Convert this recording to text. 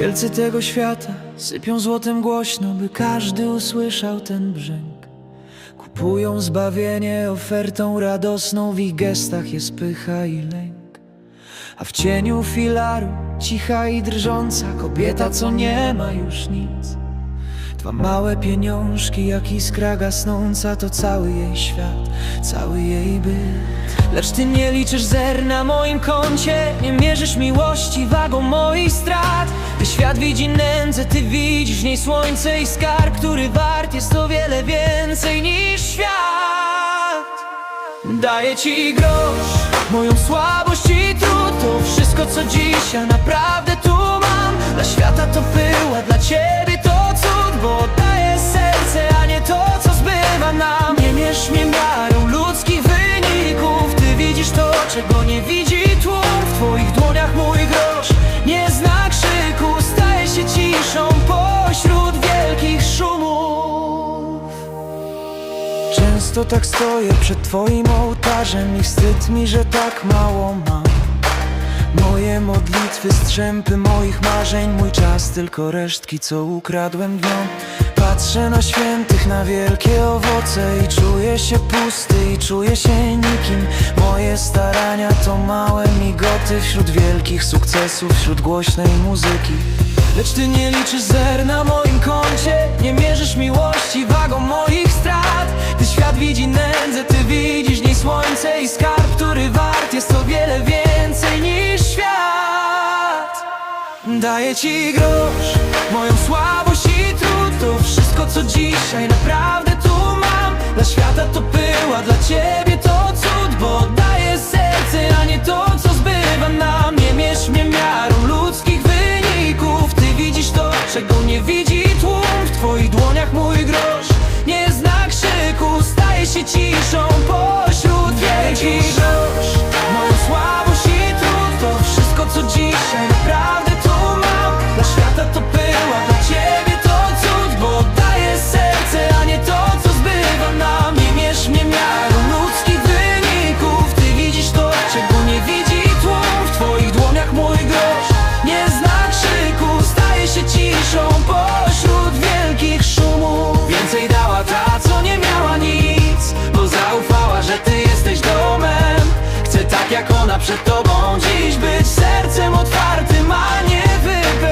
Wielcy tego świata sypią złotem głośno, by każdy usłyszał ten brzęk. Kupują zbawienie ofertą radosną, w ich gestach jest pycha i lęk. A w cieniu filaru, cicha i drżąca, kobieta, co nie ma już nic. Dwa małe pieniążki, jak iskra gasnąca, to cały jej świat, cały jej byt. Lecz ty nie liczysz zer na moim koncie, nie mierzysz miłości wagą moich strat. Gdy świat widzi nędzę, ty widzisz w niej słońce i skarb, który wart jest o wiele więcej niż świat. Daję ci grosz, moją słabość i trud To wszystko co dzisiaj naprawdę tu mam czego nie widzi tłum W twoich dłoniach mój grosz nie zna krzyku Staje się ciszą pośród wielkich szumów Często tak stoję przed Twoim ołtarzem i wstyd mi, że tak mało mam. Moje modlitwy, strzępy moich marzeń, mój czas tylko resztki, co ukradłem dniom. Patrzę na świętych, na wielkie owoce i czuję się pusty i czuję się nikim. Moje starania to małe migoty wśród wielkich sukcesów, wśród głośnej muzyki. Lecz ty nie liczysz zer na moim koncie Nie mierzysz miłości wagą moich strat Gdy świat widzi nędzę, ty widzisz niej słońce i skarb Który wart jest o wiele więcej Daję ci grosz, moją słabość i trud. To wszystko co dzisiaj naprawdę tu mam. Dla świata to była, dla ciebie zakona przed tobą Dziś być sercem otwartym, a nie wypełnionym